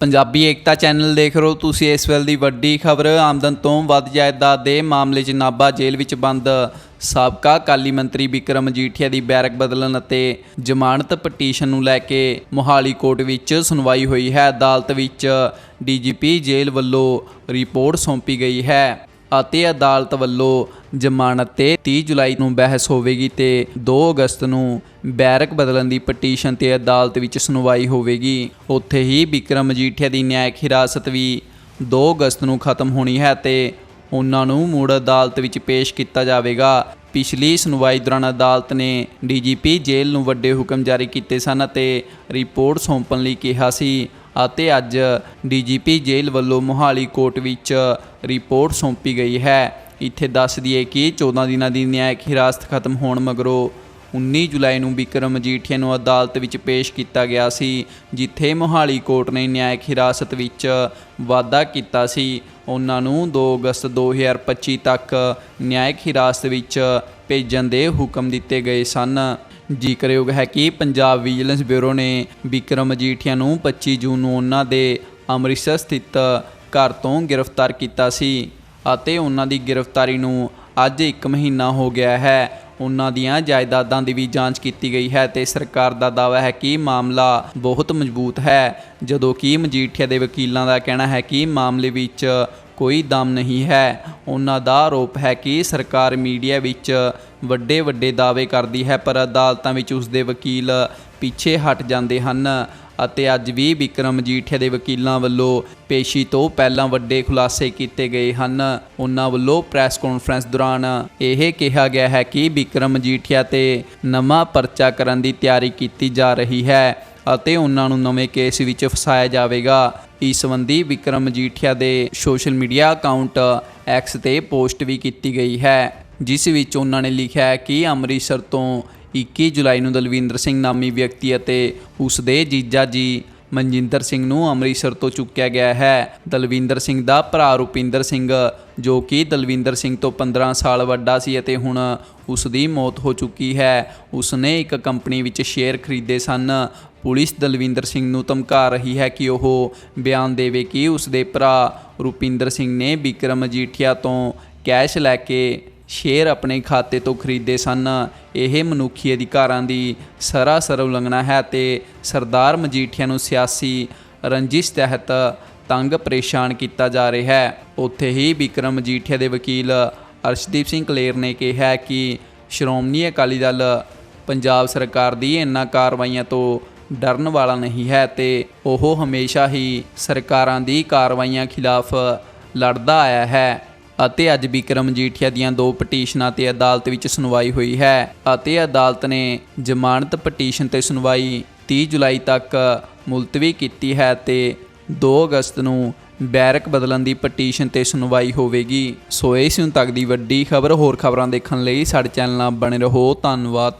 ਪੰਜਾਬੀ ਏਕਤਾ channel ਦੇਖ ਰਹੇ ਹੋ ਤੁਸੀਂ ਇਸ ਵੇਲੇ ਦੀ ਵੱਡੀ ਖਬਰ। ਆਮਦਨ ਤੋਂ ਵੱਧ ਜਾਇਦਾਦ ਦੇ ਮਾਮਲੇ 'ਚ ਨਾਭਾ ਜੇਲ੍ਹ ਵਿੱਚ ਬੰਦ ਸਾਬਕਾ ਕਾਲੀ ਮੰਤਰੀ ਵਿਕਰਮ ਮਜੀਠੀਆ ਦੀ ਬੈਰਕ ਬਦਲਣ ਅਤੇ ਜ਼ਮਾਨਤ ਪਟੀਸ਼ਨ ਨੂੰ ਲੈ ਕੇ ਮੋਹਾਲੀ ਕੋਰਟ ਵਿੱਚ ਸੁਣਵਾਈ ਹੋਈ ਹੈ। ਅਦਾਲਤ ਵਿੱਚ ਡੀਜੀਪੀ ਜੇਲ੍ਹ ਵੱਲੋਂ ਰਿਪੋਰਟ ਸੌਂਪੀ ਗਈ ਹੈ। ਅਤੇ ਅਦਾਲਤ ਵੱਲੋਂ ਜ਼ਮਾਨਤ ਤੇ 30 ਜੁਲਾਈ ਨੂੰ ਬਹਿਸ ਹੋਵੇਗੀ ਤੇ 2 ਅਗਸਤ ਨੂੰ ਬੈਰਕ ਬਦਲਣ ਦੀ ਪਟੀਸ਼ਨ ਤੇ ਅਦਾਲਤ ਵਿੱਚ ਸੁਣਵਾਈ ਹੋਵੇਗੀ। ਉੱਥੇ ਹੀ ਵਿਕਰਮ ਮਜੀਠੀਆ ਦੀ ਨਿਆਇਕ ਹਿਰਾਸਤ ਵੀ 2 ਅਗਸਤ ਨੂੰ ਖਤਮ ਹੋਣੀ ਹੈ ਤੇ ਉਹਨਾਂ ਨੂੰ ਮੁੜ ਅਦਾਲਤ ਵਿੱਚ ਪੇਸ਼ ਕੀਤਾ ਜਾਵੇਗਾ। ਪਿਛਲੀ ਸੁਣਵਾਈ ਦੌਰਾਨ ਅਦਾਲਤ ਨੇ ਡੀਜੀਪੀ ਜੇਲ੍ਹ ਨੂੰ ਵੱਡੇ ਹੁਕਮ ਜਾਰੀ ਕੀਤੇ ਸਨ ਅਤੇ ਰਿਪੋਰਟ ਸੌਂਪਣ ਲਈ ਕਿਹਾ ਸੀ। ਅਤੇ ਅੱਜ ਡੀਜੀਪੀ ਜੇਲ੍ਹ ਵੱਲੋਂ ਮੋਹਾਲੀ ਕੋਰਟ ਵਿੱਚ ਰਿਪੋਰਟ ਸੌਂਪੀ ਗਈ ਹੈ। ਇੱਥੇ ਦੱਸ ਦਈਏ ਕਿ 14 ਦਿਨਾਂ ਦੀ ਨਿਆਇਕ ਹਿਰਾਸਤ ਖਤਮ ਹੋਣ ਮਗਰੋਂ 19 ਜੁਲਾਈ ਨੂੰ ਵਿਕਰਮ ਮਜੀਠੀਆ ਨੂੰ ਅਦਾਲਤ ਵਿੱਚ ਪੇਸ਼ ਕੀਤਾ ਗਿਆ ਸੀ, ਜਿੱਥੇ ਮੋਹਾਲੀ ਕੋਰਟ ਨੇ ਨਿਆਇਕ ਹਿਰਾਸਤ ਵਿੱਚ ਵਾਅਦਾ ਕੀਤਾ ਸੀ। ਉਹਨਾਂ ਨੂੰ 2 ਅਗਸਤ 2025 ਤੱਕ ਨਿਆਇਕ ਹਿਰਾਸਤ ਵਿੱਚ ਭੇਜਣ ਦੇ ਹੁਕਮ ਦਿੱਤੇ ਗਏ ਸਨ। ਜ਼ਿਕਰਯੋਗ ਹੈ ਕਿ ਪੰਜਾਬ ਵਿਜੀਲੈਂਸ ਬਿਊਰੋ ਨੇ ਵਿਕਰਮ ਮਜੀਠੀਆ ਨੂੰ 25 ਜੂਨ ਨੂੰ ਉਹਨਾਂ ਦੇ ਅੰਮ੍ਰਿਤਸਰ ਸਥਿਤ ਘਰ ਤੋਂ ਗ੍ਰਿਫਤਾਰ ਕੀਤਾ ਸੀ ਅਤੇ ਉਹਨਾਂ ਦੀ ਗ੍ਰਿਫਤਾਰੀ ਨੂੰ ਅੱਜ 1 ਮਹੀਨਾ ਹੋ ਗਿਆ ਹੈ। ਉਹਨਾਂ ਦੀਆਂ ਜਾਇਦਾਦਾਂ ਦੀ ਵੀ ਜਾਂਚ ਕੀਤੀ ਗਈ ਹੈ ਤੇ ਸਰਕਾਰ ਦਾ ਦਾਅਵਾ ਹੈ ਕਿ ਮਾਮਲਾ ਬਹੁਤ ਮਜ਼ਬੂਤ ਹੈ, ਜਦੋਂ ਕਿ ਮਜੀਠੀਆ ਦੇ ਵਕੀਲਾਂ ਦਾ ਕਹਿਣਾ ਹੈ ਕਿ ਮਾਮਲੇ ਵਿੱਚ ਕੋਈ ਦਮ ਨਹੀਂ ਹੈ। ਉਹਨਾਂ ਦਾ ਆਰੋਪ ਹੈ ਕਿ ਸਰਕਾਰ ਮੀਡੀਆ ਵਿੱਚ ਵੱਡੇ ਵੱਡੇ ਦਾਅਵੇ ਕਰਦੀ ਹੈ, ਪਰ ਅਦਾਲਤਾਂ ਵਿੱਚ ਉਸ ਦੇ ਵਕੀਲ ਪਿੱਛੇ ਹਟ ਜਾਂਦੇ ਹਨ ਅਤੇ ਅੱਜ ਵੀ ਵਿਕਰਮ ਮਜੀਠੀਆ ਦੇ ਵਕੀਲਾਂ ਵੱਲੋਂ ਪੇਸ਼ੀ ਤੋਂ ਪਹਿਲਾਂ ਵੱਡੇ ਖੁਲਾਸੇ ਕੀਤੇ ਗਏ ਹਨ। ਉਹਨਾਂ ਵੱਲੋਂ ਪ੍ਰੈਸ ਕਾਨਫਰੰਸ ਦੌਰਾਨ ਇਹ ਕਿਹਾ ਗਿਆ ਹੈ ਕਿ ਵਿਕਰਮ ਮਜੀਠੀਆ ਤੇ ਨਵਾਂ ਪਰਚਾ ਕਰਨ ਦੀ ਤਿਆਰੀ ਕੀਤੀ ਜਾ ਰਹੀ ਹੈ ਅਤੇ ਉਹਨਾਂ ਨੂੰ ਨਵੇਂ ਕੇਸ ਵਿੱਚ ਫਸਾਇਆ ਜਾਵੇਗਾ। ਇਸ ਸੰਬੰਧੀ ਵਿਕਰਮ ਮਜੀਠੀਆ ਦੇ ਸੋਸ਼ਲ ਮੀਡੀਆ ਅਕਾਊਂਟ ਐਕਸ ਤੇ ਪੋਸਟ ਵੀ ਕੀਤੀ ਗਈ ਹੈ, ਜਿਸ ਵਿੱਚ ਉਹਨਾਂ ਨੇ ਲਿਖਿਆ ਹੈ ਕਿ ਅੰਮ੍ਰਿਤਸਰ ਤੋਂ 21 ਜੁਲਾਈ ਨੂੰ ਦਲਵਿੰਦਰ ਸਿੰਘ ਨਾਮੀ ਵਿਅਕਤੀ ਅਤੇ ਉਸ ਦੇ ਜੀਜਾ ਜੀ ਮਨਜਿੰਦਰ ਸਿੰਘ ਨੂੰ ਅੰਮ੍ਰਿਤਸਰ ਤੋਂ ਚੁੱਕਿਆ ਗਿਆ ਹੈ। ਦਲਵਿੰਦਰ ਸਿੰਘ ਦਾ ਭਰਾ ਰੁਪਿੰਦਰ ਸਿੰਘ, ਜੋ ਕਿ ਦਲਵਿੰਦਰ ਸਿੰਘ ਤੋਂ 15 ਸਾਲ ਵੱਡਾ ਸੀ ਅਤੇ ਹੁਣ ਉਸ ਦੀ ਮੌਤ ਹੋ ਚੁੱਕੀ ਹੈ। ਉਸ ਨੇ ਇੱਕ ਕੰਪਨੀ ਵਿੱਚ ਸ਼ੇਅਰ ਖਰੀਦੇ ਸਨ। ਪੁਲਿਸ ਦਲਵਿੰਦਰ ਸਿੰਘ ਨੂੰ ਧਮਕਾ ਰਹੀ ਹੈ ਕਿ ਉਹ ਬਿਆਨ ਦੇਵੇ ਕਿ ਉਸ ਦੇ ਭਰਾ ਰੁਪਿੰਦਰ ਸਿੰਘ ਨੇ ਵਿਕਰਮ ਮਜੀਠੀਆ ਤੋਂ ਕੈਸ਼ ਲੈ ਕੇ ਸ਼ੇਅਰ ਆਪਣੇ ਖਾਤੇ ਤੋਂ ਖਰੀਦੇ ਸਨ। ਇਹ ਮਨੁੱਖੀ ਅਧਿਕਾਰਾਂ ਦੀ ਸਰਾਸਰ ਉਲੰਘਣਾ ਹੈ ਤੇ ਸਰਦਾਰ ਮਜੀਠੀਆ ਨੂੰ ਸਿਆਸੀ ਰੰਜਿਸ਼ ਤਹਿਤ ਤੰਗ ਪਰੇਸ਼ਾਨ ਕੀਤਾ ਜਾ ਰਿਹਾ ਹੈ। ਉੱਥੇ ਹੀ ਵਿਕਰਮ ਮਜੀਠੀਆ ਦੇ ਵਕੀਲ ਅਰਸ਼ਦੀਪ ਸਿੰਘ ਕਲੇਰ ਨੇ ਕਿਹਾ ਕਿ ਸ਼੍ਰੋਮਣੀ ਅਕਾਲੀ ਦਲ ਪੰਜਾਬ ਸਰਕਾਰ ਦੀ ਇਹਨਾਂ ਕਾਰਵਾਈਆਂ ਤੋਂ ਡਰਨ ਵਾਲਾ ਨਹੀਂ ਹੈ ਤੇ ਉਹ ਹਮੇਸ਼ਾ ਹੀ ਸਰਕਾਰਾਂ ਦੀ ਕਾਰਵਾਈਆਂ ਖਿਲਾਫ ਲੜਦਾ ਆਇਆ ਹੈ। ਅਤੇ ਅੱਜ ਵਿਕਰਮ ਮਜੀਠੀਆ ਦੀਆਂ ਦੋ ਪਟੀਸ਼ਨਾਂ ਤੇ ਅਦਾਲਤ ਵਿੱਚ ਸੁਣਵਾਈ ਹੋਈ ਹੈ ਅਤੇ ਅਦਾਲਤ ਨੇ ਜ਼ਮਾਨਤ ਪਟੀਸ਼ਨ ਤੇ ਸੁਣਵਾਈ 30 ਜੁਲਾਈ ਤੱਕ ਮੁਲਤਵੀ ਕੀਤੀ ਹੈ ਤੇ 2 ਅਗਸਤ ਨੂੰ ਬੈਰਕ ਬਦਲਣ ਦੀ ਪਟੀਸ਼ਨ ਤੇ ਸੁਣਵਾਈ ਹੋਵੇਗੀ। ਸੋ ਇਸ ਹੁਣ ਤੱਕ ਦੀ ਵੱਡੀ ਖਬਰ। ਹੋਰ ਖਬਰਾਂ ਦੇਖਣ ਲਈ ਸਾਡੇ ਚੈਨਲ ਨਾਲ ਬਣੇ ਰਹੋ। ਧੰਨਵਾਦ।